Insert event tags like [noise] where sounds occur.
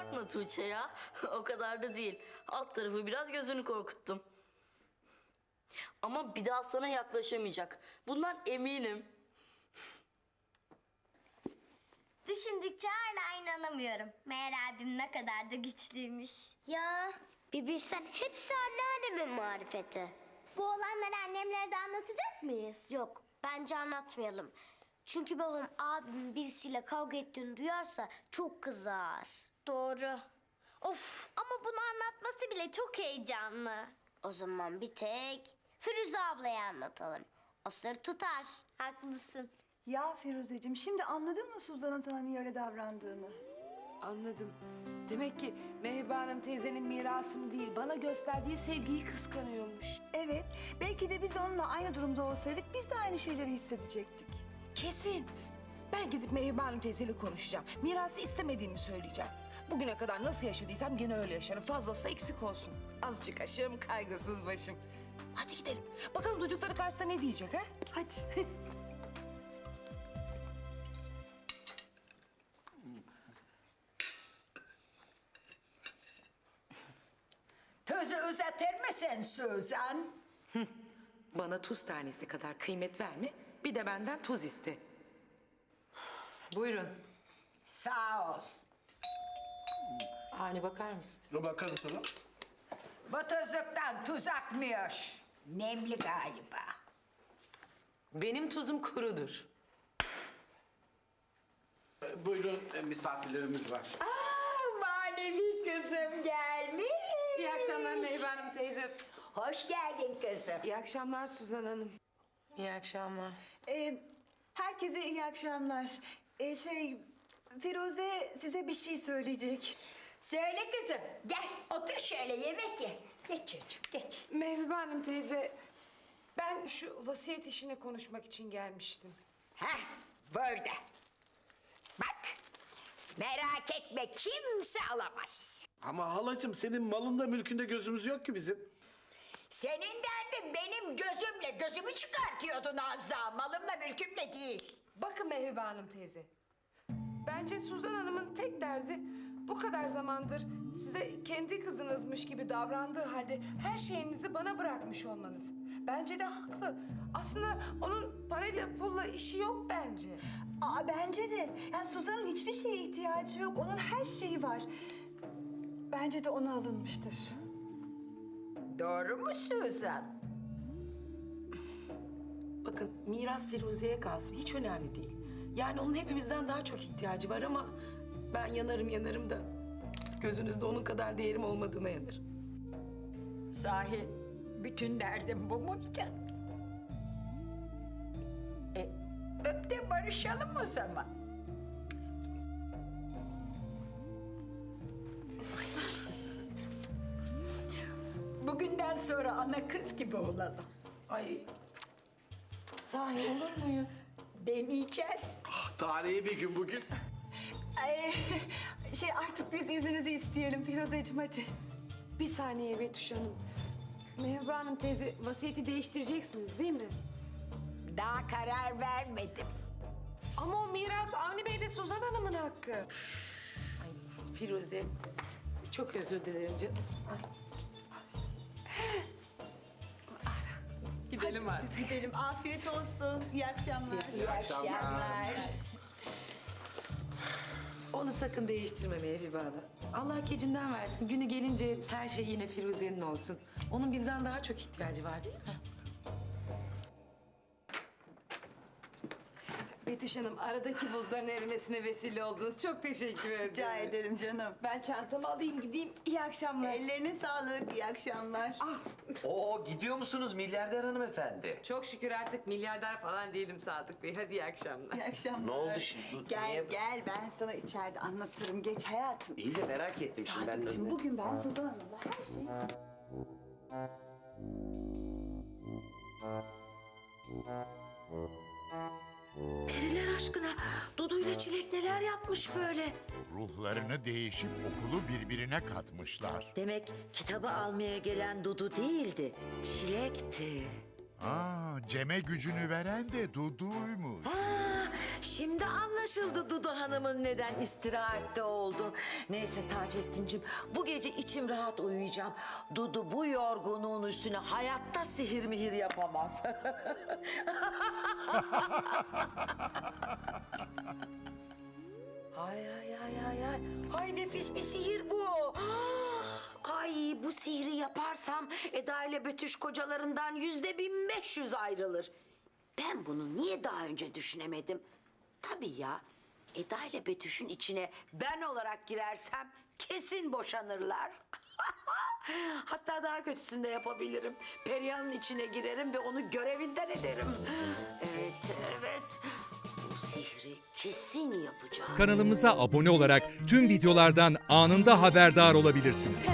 Abartma Tuğçe ya. [laughs] o kadar da değil. Alt tarafı biraz gözünü korkuttum. Ama bir daha sana yaklaşamayacak. Bundan eminim. Düşündükçe hala inanamıyorum. Meğer abim ne kadar da güçlüymüş. Ya bir bilsen hepsi anneannemin marifeti. Bu olanları annemlere de anlatacak mıyız? Yok bence anlatmayalım. Çünkü babam abimin birisiyle kavga ettiğini duyarsa çok kızar. Doğru. Of ama bunu anlatması bile çok heyecanlı. O zaman bir tek Firuze ablaya anlatalım. O sır tutar. Haklısın. Ya Firuzeciğim şimdi anladın mı Suzan'ın sana niye öyle davrandığını? Anladım. Demek ki Hanım teyzenin mirasını değil, bana gösterdiği sevgiyi kıskanıyormuş. Evet, belki de biz onunla aynı durumda olsaydık biz de aynı şeyleri hissedecektik. Kesin. Ben gidip Mehriban Hanım teyzeyle konuşacağım. Mirası istemediğimi söyleyeceğim. Bugüne kadar nasıl yaşadıysam gene öyle yaşarım. Fazlası eksik olsun. Azıcık aşım, kaygısız başım. Hadi gidelim. Bakalım duydukları karşısında ne diyecek ha? Hadi. [laughs] Tözü uzatır mısın Suzan? Bana tuz tanesi kadar kıymet verme, bir de benden tuz iste. Buyurun. Sağ ol. Hani bakar mısın? Dur bakalım sana. Bu tuzluktan tuz akmıyor. Nemli galiba. Benim tuzum kurudur. Ee, Buyurun e, misafirlerimiz var. Aa, manevi kızım gelmiş. İyi akşamlar Mehriban Hanım teyze. Hoş geldin kızım. İyi akşamlar Suzan Hanım. İyi akşamlar. Ee, herkese iyi akşamlar. Ee, şey, Firuze size bir şey söyleyecek. Söyle kızım. Gel otur şöyle yemek ye. Geç çocuğum geç. Mehriban Hanım teyze, ben şu vasiyet işini konuşmak için gelmiştim. Heh burada. Bak merak etme kimse alamaz. Ama halacığım senin malında mülkünde gözümüz yok ki bizim. Senin derdin benim gözümle gözümü çıkartıyordun az daha. Malımla mülkümle değil. Bakın Mehriban Hanım teyze. Bence Suzan Hanım'ın tek derdi bu kadar zamandır size kendi kızınızmış gibi davrandığı halde her şeyinizi bana bırakmış olmanız. Bence de haklı. Aslında onun parayla pulla işi yok bence. Aa, bence de. Yani Suzan'ın hiçbir şeye ihtiyacı yok. Onun her şeyi var. Bence de ona alınmıştır. Doğru mu Suzan? Bakın miras Firuze'ye kalsın, hiç önemli değil. Yani onun hepimizden daha çok ihtiyacı var ama ben yanarım yanarım da gözünüzde onun kadar değerim olmadığına yanarım. Sahi bütün derdin bu muydu? E, öp de barışalım o zaman. Bugünden sonra ana kız gibi olalım. Ay, sahi olur muyuz? Deneyeceğiz. Tarihi bir gün bugün. Ee, şey artık biz izninizi isteyelim Firuzeciğim hadi. Bir saniye Betüş Hanım. Mehriban Hanım teyze vasiyeti değiştireceksiniz değil mi? Daha karar vermedim. Ama o miras Avni Bey ile Suzan Hanım'ın hakkı. Ay Firuze, çok özür dilerim canım. Ay. Gidelim artık. Gidelim. Afiyet olsun. İyi akşamlar. İyi akşamlar. Onu sakın değiştirmemeye bir bağla. Allah gecinden versin. Günü gelince her şey yine Firuze'nin olsun. Onun bizden daha çok ihtiyacı var değil mi? Betüş Hanım aradaki buzların erimesine vesile oldunuz. Çok teşekkür ederim. Rica ederim canım. Ben çantamı alayım gideyim. İyi akşamlar. Ellerine sağlık. İyi akşamlar. Oo gidiyor musunuz milyarder hanımefendi? Çok şükür artık milyarder falan değilim Sadık Bey. Hadi iyi akşamlar. İyi akşamlar. Ne oldu şimdi? Gel Niye- gel ben sana içeride anlatırım. Geç hayatım. İyi de merak ettim şimdi ben de. Sadıkçım bugün ben Suzan Hanım'la her şeyi... Periler aşkına Dudu ile Çilek neler yapmış böyle? Ruhlarını değişip okulu birbirine katmışlar. Demek kitabı almaya gelen Dudu değildi, Çilek'ti. Aa, Cem'e gücünü veren de Dudu'ymuş. Aa, Şimdi anlaşıldı Dudu Hanım'ın neden istirahatte oldu. Neyse Taceddin'cim bu gece içim rahat uyuyacağım. Dudu bu yorgunluğun üstüne hayatta sihir mihir yapamaz. [laughs] ay ay ay ay ay. Ay nefis bir sihir bu. Ay bu sihri yaparsam Eda ile Betüş kocalarından yüzde bin beş yüz ayrılır. Ben bunu niye daha önce düşünemedim? Tabii ya. Eda ile Betüş'ün içine ben olarak girersem kesin boşanırlar. [laughs] Hatta daha kötüsünü de yapabilirim. Perihan'ın içine girerim ve onu görevinden ederim. Evet, evet. Bu sihri kesin yapacağım. Kanalımıza abone olarak tüm videolardan anında haberdar olabilirsiniz.